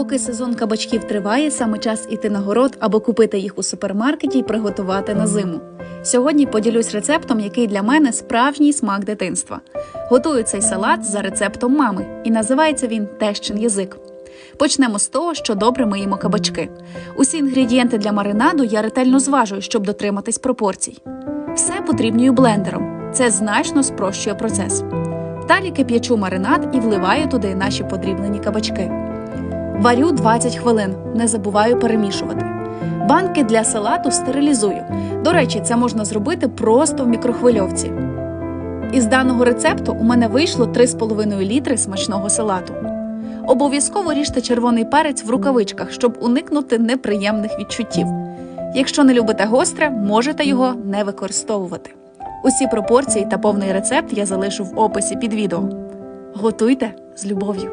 Поки сезон кабачків триває, саме час іти на город або купити їх у супермаркеті і приготувати на зиму. Сьогодні поділюсь рецептом, який для мене справжній смак дитинства. Готую цей салат за рецептом мами, і називається він тещин язик. Почнемо з того, що добре миємо кабачки. Усі інгредієнти для маринаду я ретельно зважую, щоб дотриматись пропорцій. Все потрібнюю блендером. Це значно спрощує процес. Далі кип'ячу маринад і вливаю туди наші подрібнені кабачки. Варю 20 хвилин, не забуваю перемішувати. Банки для салату стерилізую. До речі, це можна зробити просто в мікрохвильовці. Із даного рецепту у мене вийшло 3,5 літри смачного салату. Обов'язково ріжте червоний перець в рукавичках, щоб уникнути неприємних відчуттів. Якщо не любите гостре, можете його не використовувати. Усі пропорції та повний рецепт я залишу в описі під відео. Готуйте з любов'ю!